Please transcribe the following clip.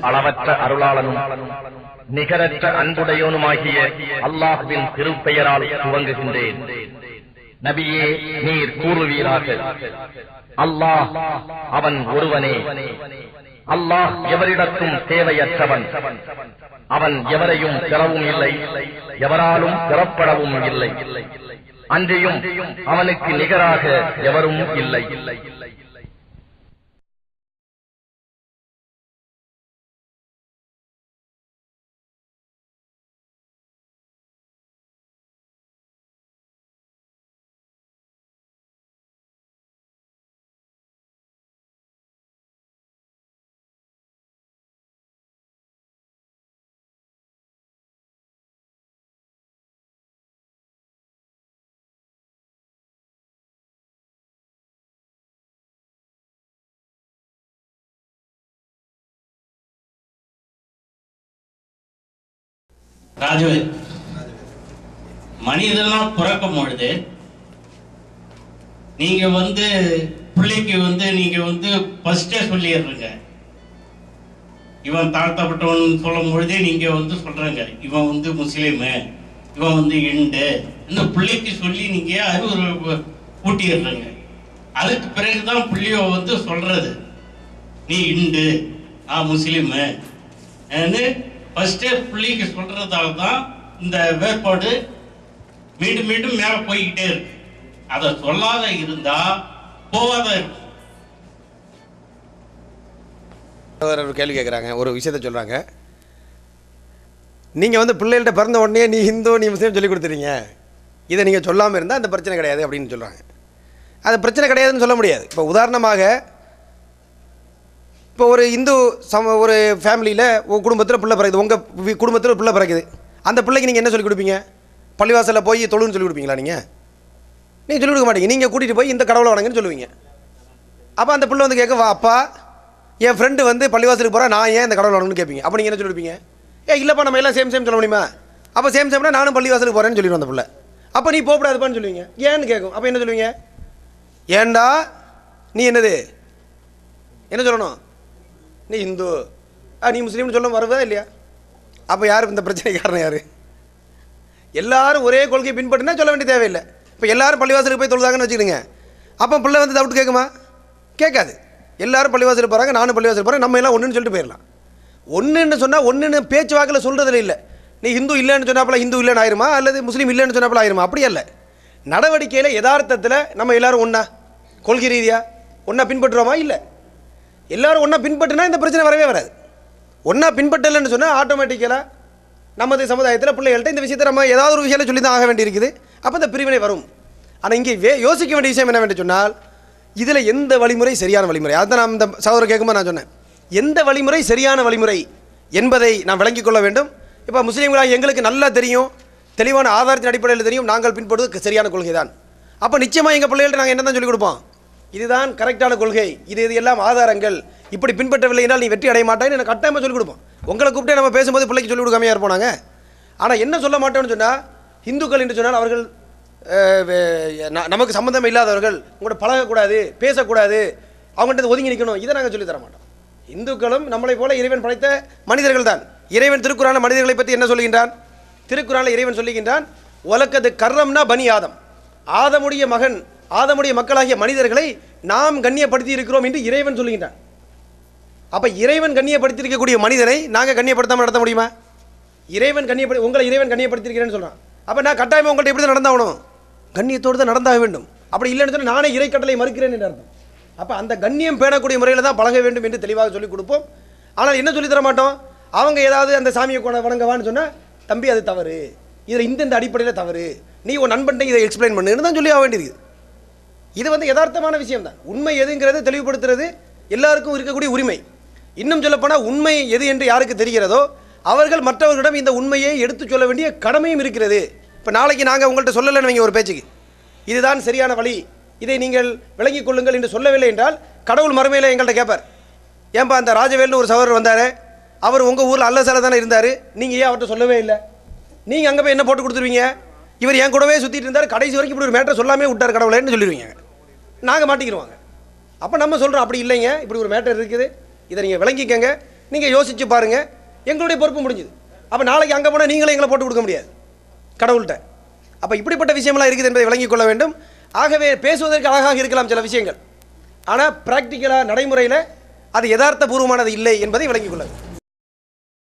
அளவற்ற அருளாளனும் நிகரற்ற அன்புடையோனுமாகிய அல்லாஹுவின் திருப்பெயரால் துவங்குகின்றேன். நபியே நீர் கூறுவீராக. அல்லாஹ் அவன் ஒருவனே. அல்லாஹ் எவரிடத்தும் தேவையற்றவன். அவன் எவரையும் பெறவும் இல்லை எவராலும் பெறப்படவும் இல்லை. அன்றியும் அவனுக்கு நிகராக எவரும் இல்லை. ராஜு. மனிதனா பிறக்கும் பொழுது நீங்க வந்து பிள்ளைக்கு வந்து நீங்க வந்து ஃபர்ஸ்டே சொல்லிடுறீங்க. இவன் தாழ்த்தப்பட்டவன் சொல்லும் பொழுதே நீங்க வந்து சொல்றீங்க. இவன் வந்து முஸ்லீமு இவன் வந்து இண்டு இந்த பிள்ளைக்கு சொல்லி நீங்க அறிவு கூட்டிடுறீங்க. அதுக்கு பிறகுதான் பிள்ளைய வந்து சொல்றது. நீ இண்டு ஆ முஸ்லீமு ஃபர்ஸ்டே பிள்ளைக்கு சொல்றதால தான் இந்த வேறுபாடு மீண்டும் மீண்டும் மேல போய்கிட்டே இருக்கு. அதை சொல்லாத இருந்தா போவாத இருக்கும் ஒரு கேள்வி கேட்குறாங்க ஒரு விஷயத்த சொல்கிறாங்க நீங்கள் வந்து பிள்ளைகள்ட்ட பிறந்த உடனே நீ ஹிந்து நீ முஸ்லீம் சொல்லி கொடுத்துறீங்க. இதை நீங்கள் சொல்லாமல் இருந்தால் அந்த பிரச்சனை கிடையாது அப்படின்னு சொல்கிறாங்க அது பிரச்சனை கிடையாதுன்னு சொல்ல முடியாது. இப்போ உதாரணமாக இப்போ ஒரு இந்து சம ஒரு ஃபேமிலியில் உங்கள் குடும்பத்தில் பிள்ளை பிறகுது உங்கள் குடும்பத்தில் பிள்ளை பிறகுது அந்த பிள்ளைக்கு நீங்கள் என்ன சொல்லி கொடுப்பீங்க? பள்ளிவாசலில் போய் தொழுன்னு சொல்லி கொடுப்பீங்களா நீங்கள் நீங்கள் சொல்லிக் கொடுக்க மாட்டீங்க. நீங்கள் கூட்டிகிட்டு போய் இந்த கடவுளை வணங்கன்னு சொல்லுவீங்க. அப்போ அந்த பிள்ளை வந்து கேட்க வா அப்பா என் ஃப்ரெண்டு வந்து பள்ளிவாசலுக்கு போகிறா நான் ஏன் இந்த கடவுள் வணங்கணும்னு கேட்பீங்க? அப்போ நீங்கள் என்ன சொல்லிருப்பீங்க ஏ இல்லைப்பா நம்ம எல்லாம் சேம் சேம் சொல்ல முடியுமா? அப்போ சேம் சேம்னா நானும் பள்ளிவாசலுக்கு போகிறேன்னு சொல்லிடுவோம் அந்த பிள்ளை. அப்போ நீ போகக்கூடாதுப்பான்னு சொல்லுவீங்க. ஏன்னு கேட்கும். அப்போ என்ன சொல்லுவீங்க? ஏண்டா நீ என்னது? என்ன சொல்லணும்? நீ இந்து. ஆ நீ முஸ்லீம்னு சொல்ல வருவதா இல்லையா? அப்போ யார் இந்த பிரச்சனை காரணம் யார்? எல்லாரும் ஒரே கொள்கையை பின்பற்றினா சொல்ல வேண்டிய தேவையில்லை. இப்போ எல்லாரும் பள்ளிவாசலுக்கு போய் தொழுதாங்கன்னு வச்சுக்கிடுங்க. அப்போ பிள்ளை வந்து டவுட் கேட்குமா கேட்காது. எல்லாரும் பள்ளிவாசலுக்கு போகிறாங்க நானும் பள்ளிவாசல் போகிறேன் நம்ம எல்லாம் ஒன்றுன்னு சொல்லிட்டு போயிடலாம். ஒன்றுன்னு சொன்னால் ஒன்றுன்னு பேச்சு வாக்கில் சொல்கிறதுல இல்லை. நீ ஹிந்து இல்லைன்னு சொன்னாப்புல ஹிந்து இல்லைன்னு ஆயிருமா? அல்லது முஸ்லீம் இல்லைன்னு சொன்னாப்புல ஆயிருமா? அப்படி இல்லை நடவடிக்கையில் யதார்த்தத்தில் நம்ம எல்லாரும் ஒன்றா கொள்கை ரீதியாக ஒன்றா பின்பற்றுறோமா? இல்லை. எல்லாரும் ஒன்றா பின்பற்றினா இந்த பிரச்சனை வரவே வராது. ஒன்றா பின்பற்றலைன்னு சொன்னால் ஆட்டோமேட்டிக்கலாக நமது சமுதாயத்தில் பிள்ளைகள்கிட்ட இந்த விஷயத்தை நம்ம ஏதாவது ஒரு விஷயத்தில் சொல்லி தான் ஆக வேண்டியிருக்குது. அப்போ இந்த பிரிவினை வரும். ஆனால் இங்கே வே யோசிக்க வேண்டிய விஷயம் என்ன என்னவென்று சொன்னால் இதில் எந்த வழிமுறை சரியான வழிமுறை? அதுதான் நான் இந்த சகோதரர் கேட்கும்போது நான் சொன்னேன். எந்த வழிமுறை சரியான வழிமுறை என்பதை நான் விளங்கிக் கொள்ள வேண்டும். இப்போ முஸ்லீம்களாக எங்களுக்கு நல்லா தெரியும். தெளிவான ஆதாரத்தின் அடிப்படையில் தெரியும். நாங்கள் பின்பற்றுவது சரியான கொள்கை தான் அப்போ நிச்சயமாக எங்கள் பிள்ளைகள்ட்ட நாங்கள் என்ன தான் சொல்லிக் கொடுப்போம்? இதுதான் கரெக்டான கொள்கை. இது இது எல்லாம் ஆதாரங்கள். இப்படி பின்பற்றவில்லை என்றால் நீ வெற்றி அடைய மாட்டான்னு எனக்கு கட்டாயமாக சொல்லிக் கொடுப்போம். உங்களை கூப்பிட்டே நம்ம பேசும்போது பிள்ளைக்கு சொல்லிக் கொடுக்காம இருப்போனாங்க ஆனால் என்ன சொல்ல மாட்டோம்னு சொன்னால் இந்துக்கள் என்று சொன்னால் அவர்கள் நமக்கு சம்மந்தம் இல்லாதவர்கள் உங்களோட பழகக்கூடாது பேசக்கூடாது அவங்கள்ட்ட ஒதுங்கி நிற்கணும் இதை நாங்கள் சொல்லித் தர மாட்டோம். இந்துக்களும் நம்மளைப் போல இறைவன் படைத்த மனிதர்கள் தான். இறைவன் திருக்குறான மனிதர்களை பற்றி என்ன சொல்கின்றான் திருக்குறானில் இறைவன் சொல்லுகின்றான் உலக்கது கர்ரம்னா பனி ஆதம். ஆதமுடைய மகன் ஆதமுடைய மக்களாகிய மனிதர்களை நாம் கண்ணியப்படுத்தி இருக்கிறோம் என்று இறைவன் சொல்லுகின்றான். அப்போ இறைவன் கண்ணியப்படுத்தியிருக்கக்கூடிய மனிதனை நாங்கள் கண்ணியப்படுத்தாமல் நடத்த முடியுமா? இறைவன் கண்ணியப்படு உங்களை இறைவன் கண்ணியப்படுத்தியிருக்கிறேன்னு சொல்கிறான் அப்போ நான் கட்டாயமாக உங்கள்கிட்ட எப்படி தான் நடந்தாகணும்? கண்ணியத்தோடு தான் நடந்தாக வேண்டும். அப்படி இல்லைன்னு சொல்லி நானே இறை கட்டளை மறுக்கிறேன் என்று அர்த்தம். அப்போ அந்த கண்ணியம் பேணக்கூடிய முறையில் தான் பழக வேண்டும் என்று தெளிவாக சொல்லிக் கொடுப்போம். ஆனால் என்ன சொல்லி தர மாட்டோம்? அவங்க ஏதாவது அந்த சாமியை கொண்ட வணங்கவான்னு சொன்னால் தம்பி அது தவறு. இதில் இந்த இந்த அடிப்படையில் தவறு. நீ உன் நண்பன்ட்ட இதை எக்ஸ்பிளைன் பண்ணுன்னு தான் சொல்லி ஆக வேண்டியிருக்கு. இது வந்து யதார்த்தமான விஷயம் தான் உண்மை எதுங்கிறத தெளிவுபடுத்துறது எல்லாருக்கும் இருக்கக்கூடிய உரிமை. இன்னும் சொல்லப்போனால் உண்மை எது என்று யாருக்கு தெரிகிறதோ அவர்கள் மற்றவர்களிடம் இந்த உண்மையை எடுத்துச் சொல்ல வேண்டிய கடமையும் இருக்கிறது. இப்போ நாளைக்கு நாங்கள் உங்கள்கிட்ட சொல்லலைன்னு வைங்க ஒரு பேச்சுக்கு. இதுதான் சரியான வழி. இதை நீங்கள் விளங்கிக் கொள்ளுங்கள் என்று சொல்லவில்லை என்றால் கடவுள் மறுமையில் எங்கள்கிட்ட கேட்பார் ஏன்பா அந்த ராஜவேல்னு ஒரு சகோதரர் வந்தார். அவர் உங்கள் ஊரில் அல்ல சில தானே இருந்தார். நீங்கள் ஏன் அவர்கிட்ட சொல்லவே இல்லை? நீங்கள் அங்கே போய் என்ன போட்டு கொடுத்துருவீங்க? இவர் என் கூடவே சுற்றிட்டு இருந்தார். கடைசி வரைக்கும் இப்படி ஒரு மேட்டரை சொல்லாமே விட்டார் கடவுளேன்னு சொல்லிடுவீங்க நாங்கள் மாட்டிக்கிடுவாங்க அப்போ நம்ம சொல்கிறோம் அப்படி இல்லைங்க இப்படி ஒரு மேட்டர் இருக்குது. இதை நீங்கள் விளங்கிக்கங்க. நீங்கள் யோசிச்சு பாருங்கள் எங்களுடைய பொறுப்பு முடிஞ்சுது. அப்போ நாளைக்கு அங்கே போனால் நீங்களே எங்களை போட்டு கொடுக்க முடியாது. கடவுள்கிட்ட. அப்போ இப்படிப்பட்ட விஷயமெல்லாம் இருக்குது என்பதை விளங்கிக் கொள்ள வேண்டும். ஆகவே பேசுவதற்கு அழகாக இருக்கலாம் சில விஷயங்கள். ஆனால் ப்ராக்டிக்கலாக நடைமுறையில் அது யதார்த்த பூர்வமானது இல்லை என்பதை விளங்கிக் கொள்ள வேண்டும்.